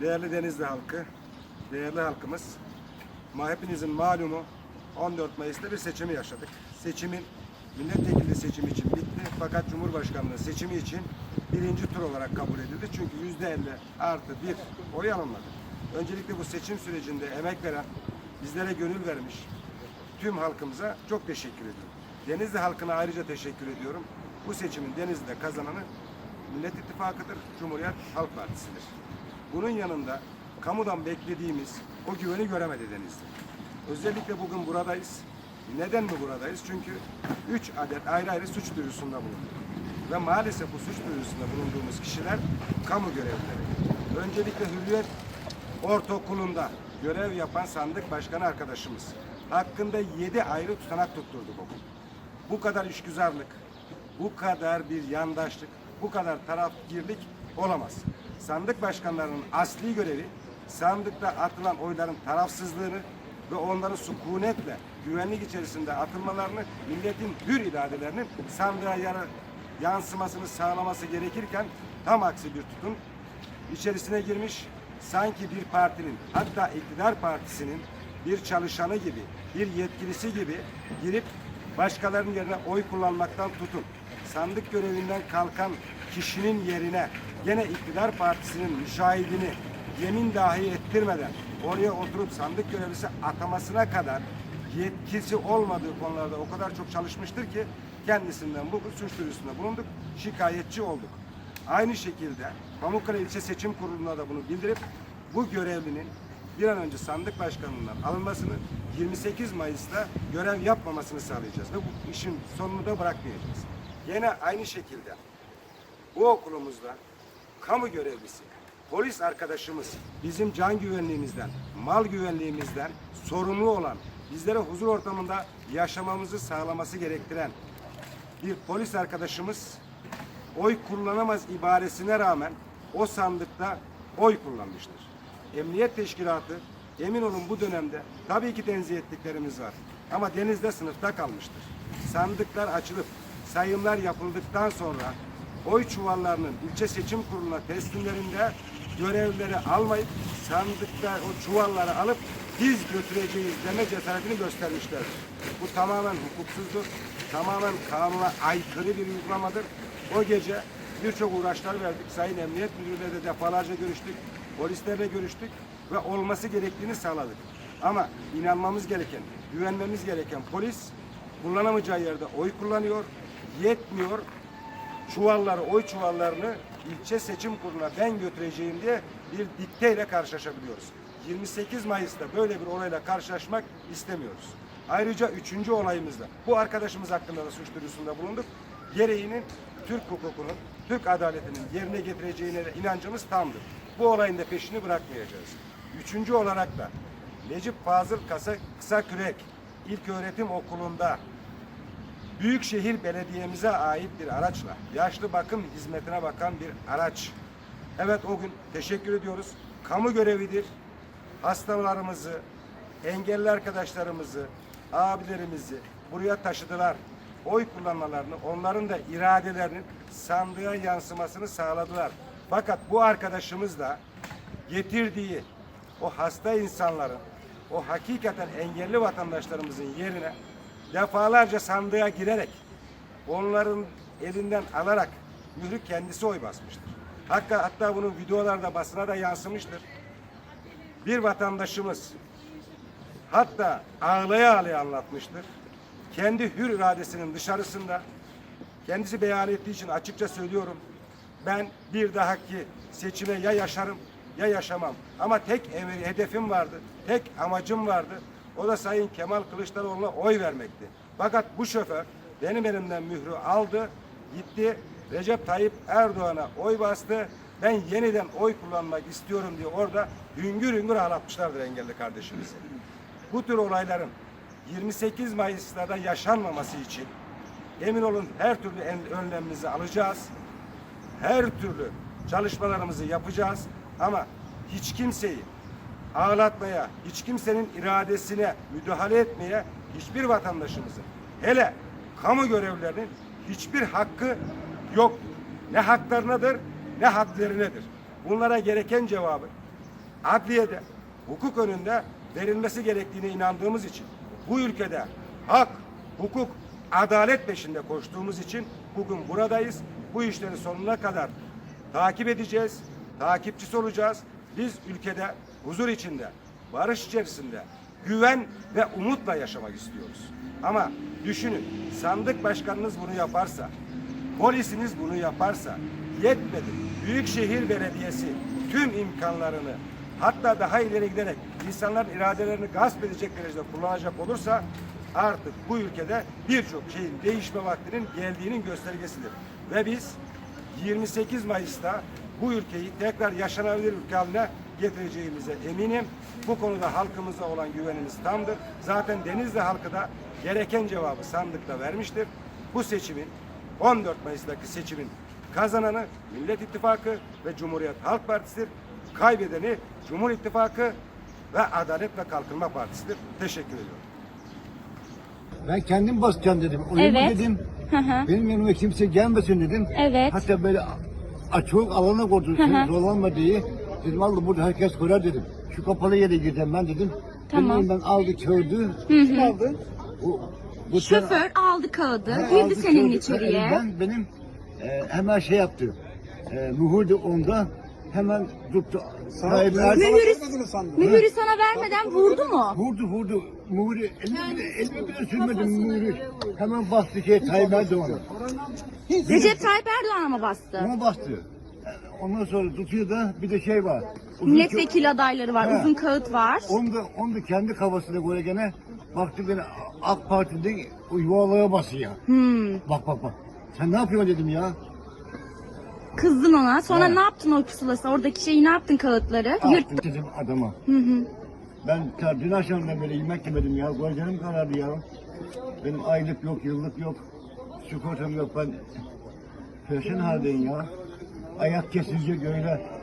Değerli Denizli halkı, değerli halkımız, hepinizin malumu 14 Mayıs'ta bir seçimi yaşadık. Seçimin milletvekili seçimi için bitti fakat Cumhurbaşkanlığı seçimi için birinci tur olarak kabul edildi. Çünkü yüzde 50 artı bir oy alınmadı. Öncelikle bu seçim sürecinde emek veren, bizlere gönül vermiş tüm halkımıza çok teşekkür ediyorum. Denizli halkına ayrıca teşekkür ediyorum. Bu seçimin Denizli'de kazananı Millet İttifakı'dır, Cumhuriyet Halk Partisi'dir. Bunun yanında kamudan beklediğimiz o güveni göremedi Denizli. Özellikle bugün buradayız. Neden mi buradayız? Çünkü üç adet ayrı ayrı suç duyurusunda bulunduk. Ve maalesef bu suç duyurusunda bulunduğumuz kişiler kamu görevlileri. Öncelikle Hürriyet Ortaokulu'nda görev yapan sandık başkanı arkadaşımız. Hakkında yedi ayrı tutanak tutturduk okul. Bu kadar işgüzarlık, bu kadar bir yandaşlık, bu kadar tarafgirlik olamaz. Sandık başkanlarının asli görevi sandıkta atılan oyların tarafsızlığını ve onların sükunetle güvenlik içerisinde atılmalarını milletin hür iradelerinin sandığa yara- yansımasını sağlaması gerekirken tam aksi bir tutum içerisine girmiş sanki bir partinin hatta iktidar partisinin bir çalışanı gibi, bir yetkilisi gibi girip başkalarının yerine oy kullanmaktan tutun. Sandık görevinden kalkan kişinin yerine gene iktidar partisinin müşahidini yemin dahi ettirmeden oraya oturup sandık görevlisi atamasına kadar yetkisi olmadığı konularda o kadar çok çalışmıştır ki kendisinden bugün suç duyurusunda bulunduk, şikayetçi olduk. Aynı şekilde Pamukkale İlçe Seçim Kurulu'na da bunu bildirip bu görevlinin bir an önce sandık başkanlığından alınmasını 28 Mayıs'ta görev yapmamasını sağlayacağız ve bu işin sonunu da bırakmayacağız. Yine aynı şekilde bu okulumuzda kamu görevlisi, polis arkadaşımız bizim can güvenliğimizden, mal güvenliğimizden sorumlu olan, bizlere huzur ortamında yaşamamızı sağlaması gerektiren bir polis arkadaşımız oy kullanamaz ibaresine rağmen o sandıkta oy kullanmıştır. Emniyet Teşkilatı emin olun bu dönemde tabii ki tenzih ettiklerimiz var ama denizde sınıfta kalmıştır. Sandıklar açılıp sayımlar yapıldıktan sonra oy çuvallarının ilçe seçim kuruluna teslimlerinde görevlileri almayıp sandıkta o çuvalları alıp biz götüreceğiz deme cesaretini göstermişlerdir. Bu tamamen hukuksuzdur, tamamen kanuna aykırı bir uygulamadır. O gece birçok uğraşlar verdik. Sayın Emniyet Müdürü'yle de defalarca görüştük. Polislerle görüştük ve olması gerektiğini sağladık. Ama inanmamız gereken, güvenmemiz gereken polis kullanamayacağı yerde oy kullanıyor, yetmiyor. Çuvalları, oy çuvallarını ilçe seçim kuruluna ben götüreceğim diye bir dikteyle karşılaşabiliyoruz. 28 Mayıs'ta böyle bir olayla karşılaşmak istemiyoruz. Ayrıca üçüncü olayımızda bu arkadaşımız hakkında da suç duyurusunda bulunduk. Gereğinin Türk hukukunun, Türk adaletinin yerine getireceğine inancımız tamdır. Bu olayın da peşini bırakmayacağız. Üçüncü olarak da Necip Fazıl Kasa, Kısakürek İlköğretim Okulu'nda Büyükşehir Belediye'mize ait bir araçla yaşlı bakım hizmetine bakan bir araç. Evet o gün teşekkür ediyoruz. Kamu görevidir. Hastalarımızı, engelli arkadaşlarımızı, abilerimizi buraya taşıdılar. Oy kullanmalarını, onların da iradelerinin sandığa yansımasını sağladılar. Fakat bu arkadaşımız da getirdiği o hasta insanların, o hakikaten engelli vatandaşlarımızın yerine defalarca sandığa girerek onların elinden alarak mührü kendisi oy basmıştır. Hatta, hatta bunun videolarda basına da yansımıştır. Bir vatandaşımız hatta ağlaya ağlaya anlatmıştır. Kendi hür iradesinin dışarısında kendisi beyan ettiği için açıkça söylüyorum. Ben bir dahaki seçime ya yaşarım ya yaşamam. Ama tek hedefim vardı. Tek amacım vardı. O da Sayın Kemal Kılıçdaroğlu'na oy vermekti. Fakat bu şoför benim elimden mührü aldı, gitti Recep Tayyip Erdoğan'a oy bastı. Ben yeniden oy kullanmak istiyorum diye orada hüngür hüngür ağlatmışlardır engelli kardeşimizi. Bu tür olayların 28 Mayıs'ta da yaşanmaması için emin olun her türlü önlemimizi alacağız. Her türlü çalışmalarımızı yapacağız ama hiç kimseyi ağlatmaya, hiç kimsenin iradesine müdahale etmeye hiçbir vatandaşımızın hele kamu görevlilerinin hiçbir hakkı yok. Ne haklarınadır ne hadlerinedir. Bunlara gereken cevabı adliyede, hukuk önünde verilmesi gerektiğine inandığımız için bu ülkede hak, hukuk, adalet peşinde koştuğumuz için bugün buradayız. Bu işleri sonuna kadar takip edeceğiz, takipçisi olacağız. Biz ülkede huzur içinde, barış içerisinde, güven ve umutla yaşamak istiyoruz. Ama düşünün, sandık başkanınız bunu yaparsa, polisiniz bunu yaparsa, yetmedi. Büyükşehir Belediyesi tüm imkanlarını hatta daha ileri giderek insanların iradelerini gasp edecek derecede kullanacak olursa artık bu ülkede birçok şeyin değişme vaktinin geldiğinin göstergesidir. Ve biz 28 Mayıs'ta bu ülkeyi tekrar yaşanabilir ülke haline getireceğimize eminim. Bu konuda halkımıza olan güvenimiz tamdır. Zaten Denizli halkı da gereken cevabı sandıkta vermiştir. Bu seçimin 14 Mayıs'taki seçimin kazananı Millet İttifakı ve Cumhuriyet Halk Partisi'dir. Kaybedeni Cumhur İttifakı ve Adalet ve Kalkınma Partisi'dir. Teşekkür ediyorum. Ben kendim basacağım dedim. Oyumu Evet. dedim. Hı hı. Benim yanıma kimse gelmesin dedim. Evet. Hatta böyle açık alana koydum. Zorlanma diye. Dedim Allah burada herkes koyar dedim. Şu kapalı yere gireceğim ben dedim. Tamam. Benim elimden aldı kördü. hı. Aldı. O, bu Şoför aldı kağıdı, Ha, girdi aldı, senin kördü. içeriye. Elimden benim e, hemen şey yaptı. E, mühür de onda. Hemen tuttu. Sahibine Mühürü, mühürü sana vermeden vurdu mu? Vurdu vurdu. Mühürü elime bile, elime bile sürmedim mühürü. Hemen bastı şey Tayyip Erdoğan'a. Recep Tayyip Erdoğan'a mı bastı? Ona bastı. Ondan sonra tutuyor da bir de şey var. Uzun Milletvekili adayları var, Ha. uzun kağıt var. Onu da, onu da kendi kafasına göre gene baktı gene AK Parti'de o yuvalığa basıyor. Hmm. Bak bak bak. Sen ne yapıyorsun dedim ya. Kızdın ona. Sonra Ha. ne yaptın o pusulası? Oradaki şeyi ne yaptın kağıtları? Yırttın. Attım dedim adama. Hı hı. Ben ta dün akşamdan beri yemek yemedim ya. Gözlerim karardı ya. Benim aylık yok, yıllık yok. Sigortam yok. Ben perşin haldeyim ya. Ayak kesilecek öyle.